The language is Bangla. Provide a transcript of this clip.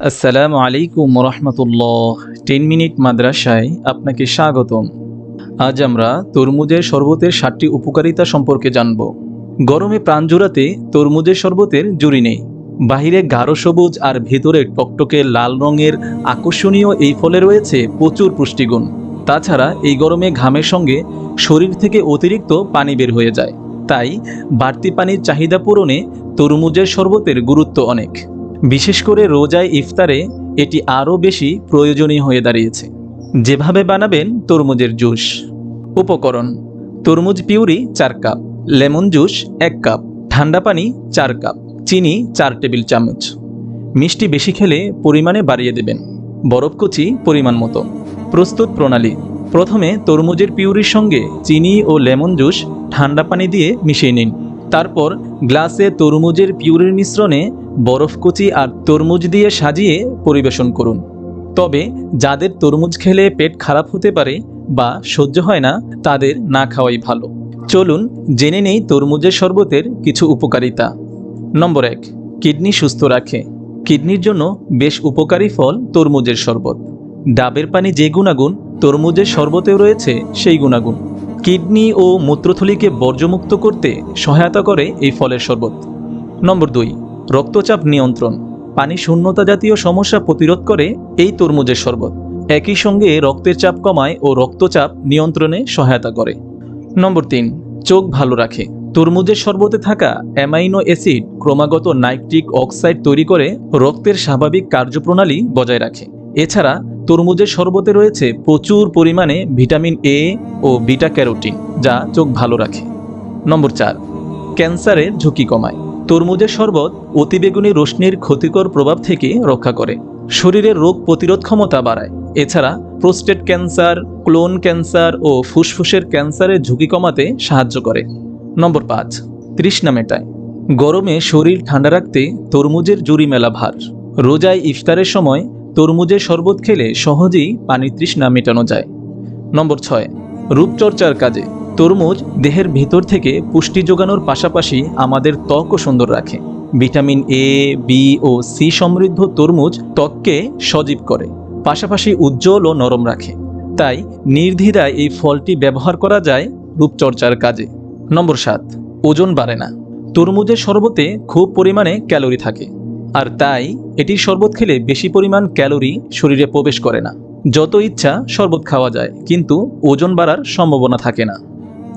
আসসালামু আলাইকুম রহমতুল্লাহ টেন মিনিট মাদ্রাসায় আপনাকে স্বাগতম। আজ আমরা তরমুজের শরবতের সাতটি উপকারিতা সম্পর্কে জানব। গরমে প্রাণ জোড়াতে তরমুজের শরবতের জুড়ি নেই। বাহিরে গাঢ় সবুজ আর ভেতরে টকটকে লাল রঙের আকর্ষণীয় এই ফলে রয়েছে প্রচুর পুষ্টিগুণ। তাছাড়া এই গরমে ঘামের সঙ্গে শরীর থেকে অতিরিক্ত পানি বের হয়ে যায়। তাই বাড়তি পানির চাহিদা পূরণে তরমুজের শরবতের গুরুত্ব অনেক। বিশেষ করে রোজায় ইফতারে এটি আরও বেশি প্রয়োজনীয় হয়ে দাঁড়িয়েছে। যেভাবে বানাবেন তরমুজের জুস। উপকরণ, তরমুজ পিউরি চার কাপ, লেমন জুস এক কাপ, ঠান্ডা পানি চার কাপ, চিনি চার টেবিল চামচ। মিষ্টি বেশি খেলে পরিমাণে বাড়িয়ে দেবেন। বরফ কুচি পরিমাণ মতো। প্রস্তুত প্রণালী, প্রথমে তরমুজের পিউরির সঙ্গে চিনি ও লেমন জুস ঠান্ডা পানি দিয়ে মিশিয়ে নিন। তারপর গ্লাসে তরমুজের পিউরির মিশ্রণে বরফ কুচি আর তরমুজ দিয়ে সাজিয়ে পরিবেশন করুন। তবে যাদের তরমুজ খেলে পেট খারাপ হতে পারে বা সহ্য হয় না, তাদের না খাওয়াই ভালো। চলুন জেনে নেই তরমুজের শরবতের কিছু উপকারিতা। নম্বর এক, কিডনি সুস্থ রাখে। কিডনির জন্য বেশ উপকারী ফল তরমুজের শরবত। ডাবের পানি যে গুণাগুণ, তরমুজের শরবতেও রয়েছে সেই গুণাগুণ। কিডনি ও মূত্রথলিকে বর্জ্যমুক্ত করতে সহায়তা করে এই ফলের শরবত। নম্বর দুই রক্তচাপ নিয়ন্ত্রণ, পানি শূন্যতা জাতীয় সমস্যা প্রতিরোধ করে এই তরমুজের শরবত। একই সঙ্গে রক্তের চাপ কমায় ও রক্তচাপ নিয়ন্ত্রণে সহায়তা করে। নম্বর তিন, চোখ ভালো রাখে। তরমুজের শরবতে থাকা অ্যামাইনো অ্যাসিড ক্রমাগত নাইট্রিক অক্সাইড তৈরি করে রক্তের স্বাভাবিক কার্যপ্রণালী বজায় রাখে। এছাড়া তরমুজের শরবতে রয়েছে প্রচুর পরিমাণে ভিটামিন এ ও বিটা ক্যারোটিন, যা চোখ ভালো রাখে। নম্বর চার, ক্যান্সারের ঝুঁকি কমায়। তরমুজের শরবত অতিবেগুনি রশ্মির ক্ষতিকর প্রভাব থেকে রক্ষা করে। শরীরের রোগ প্রতিরোধ ক্ষমতা বাড়ায়। এছাড়া প্রোস্টেট ক্যান্সার, ক্লোন ক্যান্সার ও ফুসফুসের ক্যান্সারের ঝুঁকি কমাতে সাহায্য করে। নম্বর পাঁচ, তৃষ্ণা মেটায়। গরমে শরীর ঠান্ডা রাখতে তরমুজের জুড়ি মেলা ভার। রোজায় ইফতারের সময় তরমুজের শরবত খেলে সহজেই পানি তৃষ্ণা মেটানো যায়। নম্বর ছয়, রূপচর্চার কাজে। তরমুজ দেহের ভেতর থেকে পুষ্টি যোগানোর পাশাপাশি আমাদের ত্বকও সুন্দর রাখে। ভিটামিন এ বি ও সি সমৃদ্ধ তরমুজ ত্বককে সজীব করে, পাশাপাশি উজ্জ্বল ও নরম রাখে। তাই নির্দ্বিধায় এই ফলটি ব্যবহার করা যায় রূপচর্চার কাজে। নম্বর সাত, ওজন বাড়ে না। তরমুজের শরবতে খুব পরিমাণে ক্যালোরি থাকে, আর তাই এটির শরবত খেলে বেশি পরিমাণ ক্যালোরি শরীরে প্রবেশ করে না। যত ইচ্ছা শরবত খাওয়া যায়, কিন্তু ওজন বাড়ার সম্ভাবনা থাকে না।